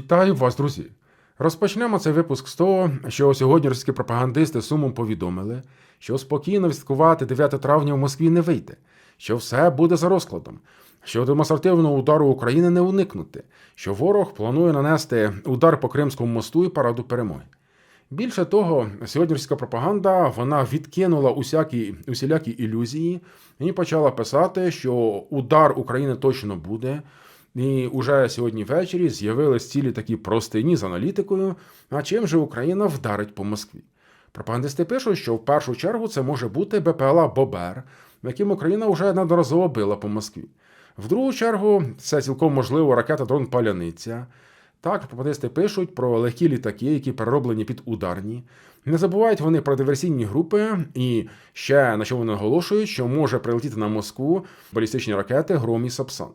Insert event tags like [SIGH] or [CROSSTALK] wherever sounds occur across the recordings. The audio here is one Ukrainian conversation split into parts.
Вітаю вас, друзі! Розпочнемо цей випуск з того, що сьогодні російські пропагандисти сумом повідомили, що спокійно відсвяткувати 9 травня в Москві не вийде, що все буде за розкладом, що демонстративного удару України не уникнути, що ворог планує нанести удар по Кримському мосту і параду перемоги. Більше того, сьогодні російська пропаганда вона відкинула усякі усілякі ілюзії і почала писати, що удар України точно буде. І уже сьогодні ввечері з'явились цілі такі простині з аналітикою. А чим же Україна вдарить по Москві? Пропагандисти пишуть, що в першу чергу це може бути БПЛА Бобер, яким Україна вже неодноразово била по Москві. В другу чергу це цілком можливо ракета дрон Паляниця. Так, пропагандисти пишуть про легкі літаки, які перероблені під ударні. Не забувають вони про диверсійні групи, і ще на вони наголошують, що може прилетіти на Москву балістичні ракети Гром і Сапсан.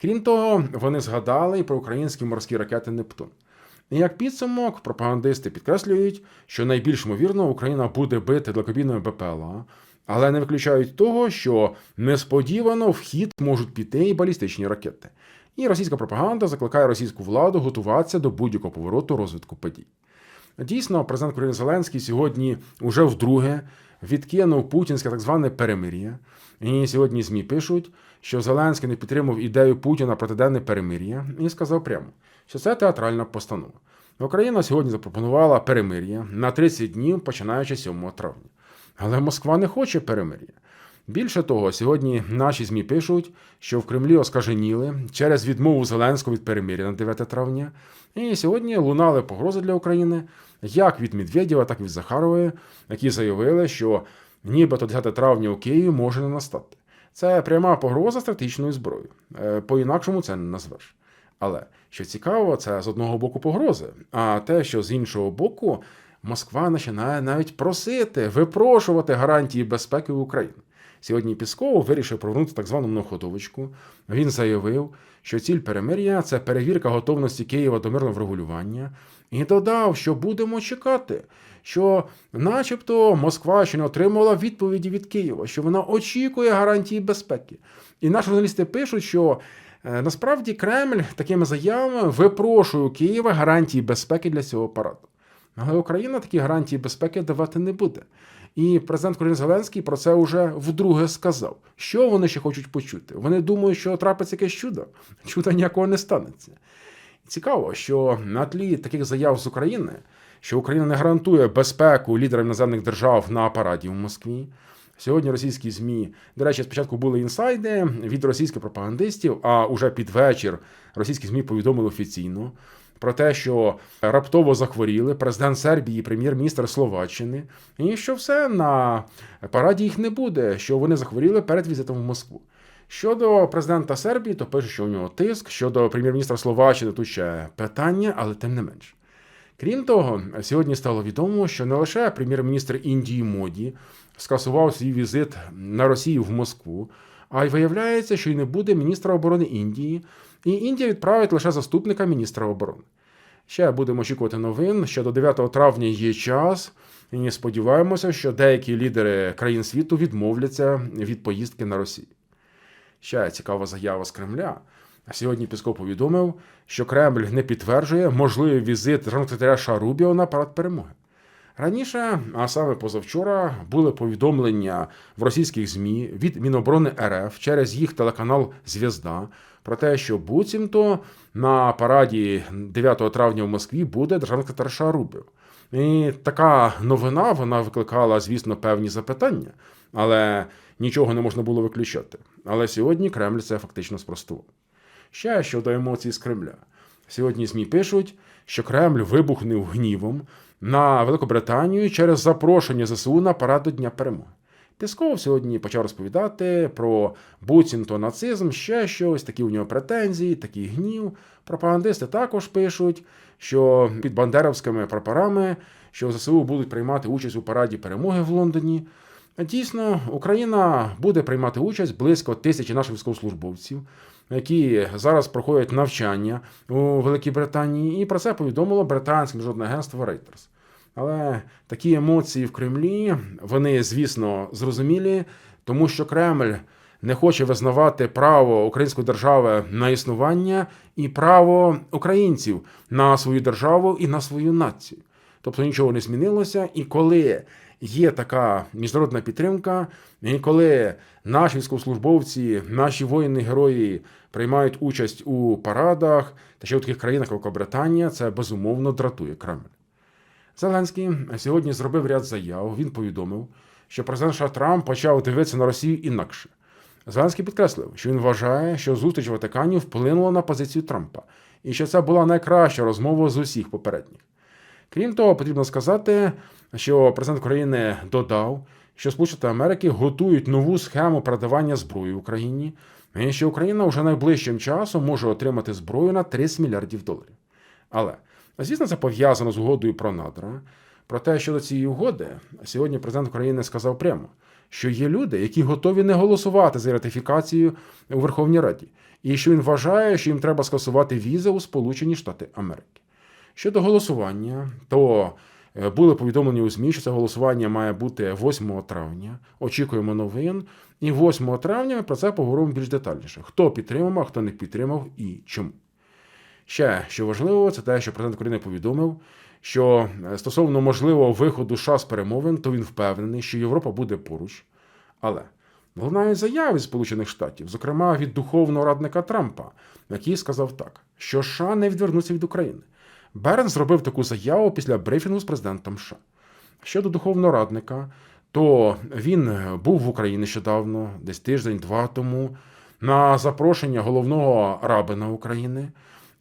Крім того, вони згадали і про українські морські ракети Нептун. І як підсумок, пропагандисти підкреслюють, що найбільш ймовірно Україна буде бити далекобійною БПЛА, але не виключають того, що несподівано в хід можуть піти і балістичні ракети. І російська пропаганда закликає російську владу готуватися до будь-якого повороту розвитку подій. Дійсно, президент України Зеленський сьогодні уже вдруге відкинув путінське так зване перемир'я. І сьогодні ЗМІ пишуть, що Зеленський не підтримав ідею Путіна про денне перемир'я і сказав прямо, що це театральна постанова. Україна сьогодні запропонувала перемир'я на 30 днів, починаючи 7 травня. Але Москва не хоче перемир'я. Більше того, сьогодні наші ЗМІ пишуть, що в Кремлі оскаженіли через відмову Зеленського від перемир'я на 9 травня. І сьогодні лунали погрози для України як від Медведєва, так і від Захарової, які заявили, що нібито 10 травня у Києві може не настати. Це пряма погроза стратегічною зброєю. Е, По-інакшому це не назвеш. Але що цікаво, це з одного боку погрози, а те, що з іншого боку, Москва починає навіть просити, випрошувати гарантії безпеки України. Сьогодні Пісков вирішив провернути так звану многоходовочку. Він заявив, що ціль перемир'я це перевірка готовності Києва до мирного врегулювання, і додав, що будемо чекати, що, начебто, Москва ще не отримувала відповіді від Києва, що вона очікує гарантії безпеки. І наші журналісти пишуть, що е, насправді Кремль такими заявами випрошує у Києва гарантії безпеки для цього апарату. Але Україна такі гарантії безпеки давати не буде. І президент України Зеленський про це вже вдруге сказав. Що вони ще хочуть почути? Вони думають, що трапиться якесь чудо. [LAUGHS] Чуда ніякого не станеться. Цікаво, що на тлі таких заяв з України, що Україна не гарантує безпеку лідерам іноземних держав на параді в Москві. Сьогодні російські ЗМІ, до речі, спочатку були інсайди від російських пропагандистів, а уже під вечір російські ЗМІ повідомили офіційно про те, що раптово захворіли президент Сербії, прем'єр-міністр Словаччини, і що все на параді їх не буде, що вони захворіли перед візитом в Москву. Щодо президента Сербії, то пише, що у нього тиск. Щодо прем'єр-міністра Словаччини, тут ще питання, але тим не менш. Крім того, сьогодні стало відомо, що не лише прем'єр-міністр Індії Моді скасував свій візит на Росію в Москву, а й виявляється, що й не буде міністра оборони Індії, і Індія відправить лише заступника міністра оборони. Ще будемо очікувати новин, що до 9 травня є час, і сподіваємося, що деякі лідери країн світу відмовляться від поїздки на Росію. Ще цікава заява з Кремля. Сьогодні Пісков повідомив, що Кремль не підтверджує можливий візит секретаря Шарубіо на парад перемоги. Раніше, а саме позавчора, були повідомлення в російських ЗМІ від Міноборони РФ через їх телеканал Зв'язда про те, що буцімто на параді 9 травня в Москві буде державний секретар Шарубіо. І така новина вона викликала, звісно, певні запитання, але нічого не можна було виключати. Але сьогодні Кремль це фактично спростував. Ще щодо емоцій з Кремля. Сьогодні ЗМІ пишуть, що Кремль вибухнув гнівом на Великобританію через запрошення ЗСУ на парад до Дня перемоги. Пісков сьогодні почав розповідати про буцімто нацизм, ще щось, такі у нього претензії, такий гнів. Пропагандисти також пишуть, що під бандеровськими прапорами, що ЗСУ будуть приймати участь у параді перемоги в Лондоні. Дійсно, Україна буде приймати участь близько тисячі наших військовослужбовців, які зараз проходять навчання у Великій Британії, і про це повідомило британське міжнародне агентство Reuters. Але такі емоції в Кремлі, вони, звісно, зрозумілі, тому що Кремль не хоче визнавати право української держави на існування і право українців на свою державу і на свою націю. Тобто нічого не змінилося, і коли є така міжнародна підтримка, і коли наші військовослужбовці, наші воїни-герої приймають участь у парадах та ще в таких країнах, як Великобританія, це безумовно дратує Кремль. Зеленський сьогодні зробив ряд заяв. Він повідомив, що президент США Трамп почав дивитися на Росію інакше. Зеленський підкреслив, що він вважає, що зустріч в Ватикані вплинула на позицію Трампа, і що це була найкраща розмова з усіх попередніх. Крім того, потрібно сказати, що президент України додав, що Сполучені Америки готують нову схему передавання зброї Україні, і що Україна вже найближчим часом може отримати зброю на 30 мільярдів доларів. Але, звісно, це пов'язано з угодою про надра. Проте щодо цієї угоди, сьогодні президент України сказав прямо, що є люди, які готові не голосувати за ратифікацію у Верховній Раді, і що він вважає, що їм треба скасувати візи у Сполучені Штати Америки. Щодо голосування, то е, були повідомлені у ЗМІ, що це голосування має бути 8 травня. Очікуємо новин. І 8 травня ми про це поговоримо більш детальніше. Хто підтримав, а хто не підтримав і чому. Ще що важливо, це те, що президент України повідомив, що е, стосовно можливого виходу США з перемовин, то він впевнений, що Європа буде поруч. Але лунають заяви Сполучених Штатів, зокрема від духовного радника Трампа, який сказав так, що США не відвернуться від України. Берн зробив таку заяву після брифінгу з президентом США. Щодо духовного радника, то він був в Україні нещодавно, десь тиждень-два тому, на запрошення головного рабина України.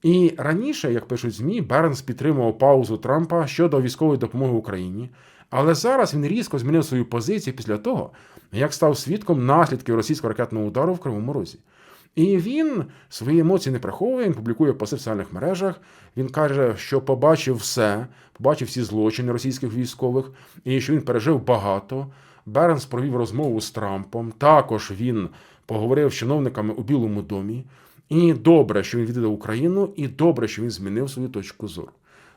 І раніше, як пишуть ЗМІ, Бернс підтримував паузу Трампа щодо військової допомоги Україні. Але зараз він різко змінив свою позицію після того, як став свідком наслідків російського ракетного удару в Кривому Розі. І він свої емоції не приховує, він публікує в соціальних мережах. Він каже, що побачив все, побачив всі злочини російських військових, і що він пережив багато. Бернс провів розмову з Трампом. Також він поговорив з чиновниками у Білому домі. І добре, що він відвідав Україну, і добре, що він змінив свою точку зору.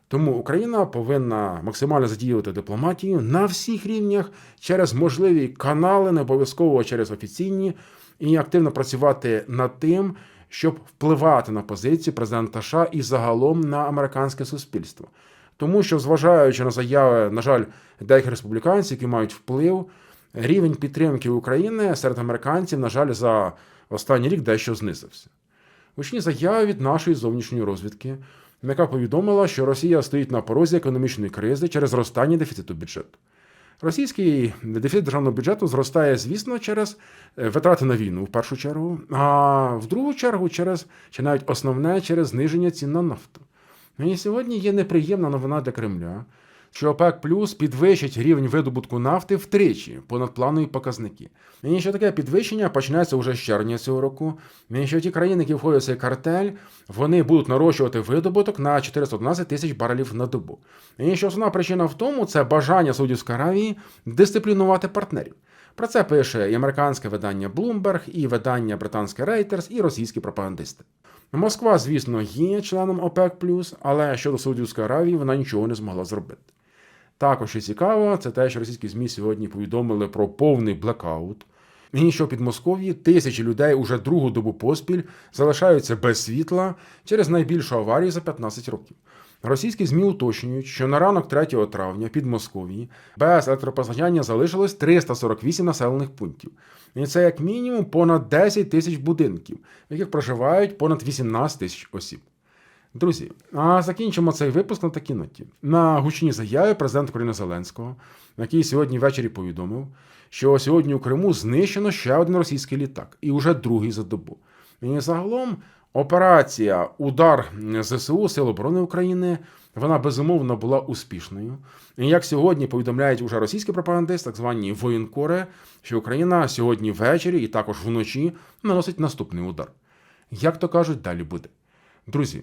Тому Україна повинна максимально задіювати дипломатію на всіх рівнях через можливі канали, не обов'язково через офіційні, і активно працювати над тим, щоб впливати на позицію президента США і загалом на американське суспільство. Тому що, зважаючи на заяви, на жаль, деяких республіканців, які мають вплив, рівень підтримки України серед американців, на жаль, за останній рік дещо знизився. Гучні заяви від нашої зовнішньої розвідки, яка повідомила, що Росія стоїть на порозі економічної кризи через зростання дефіциту бюджету. Російський дефіцит державного бюджету зростає, звісно, через е, витрати на війну в першу чергу, а в другу чергу через чи навіть основне через зниження цін на нафту. І сьогодні є неприємна новина для Кремля, що ОПЕК Плюс підвищить рівень видобутку нафти втричі понад планові показники. І що таке підвищення почнеться вже з червня цього року. І що ті країни, які входять в цей картель, вони будуть нарощувати видобуток на 411 тисяч барелів на добу. І що основна причина в тому, це бажання Саудівської Аравії дисциплінувати партнерів. Про це пише і американське видання Bloomberg, і видання британське Reuters, і російські пропагандисти. Москва, звісно, є членом ОПЕК+, але щодо Саудівської Аравії вона нічого не змогла зробити. Також і цікаво, це те, що російські ЗМІ сьогодні повідомили про повний блекаут. І що під Москов'ї тисячі людей уже другу добу поспіль залишаються без світла через найбільшу аварію за 15 років. Російські ЗМІ уточнюють, що на ранок 3 травня під Московії без електропостачання залишилось 348 населених пунктів. І це як мінімум понад 10 тисяч будинків, в яких проживають понад 18 тисяч осіб. Друзі, а закінчимо цей випуск на такій ноті. На гучній заяві президент України Зеленського, який сьогодні ввечері повідомив, що сьогодні у Криму знищено ще один російський літак, і вже другий за добу. І загалом операція Удар ЗСУ Сил оборони України вона безумовно була успішною. І як сьогодні повідомляють уже російські пропагандисти, так звані воєнкори, що Україна сьогодні ввечері і також вночі наносить наступний удар. Як то кажуть, далі буде. Друзі,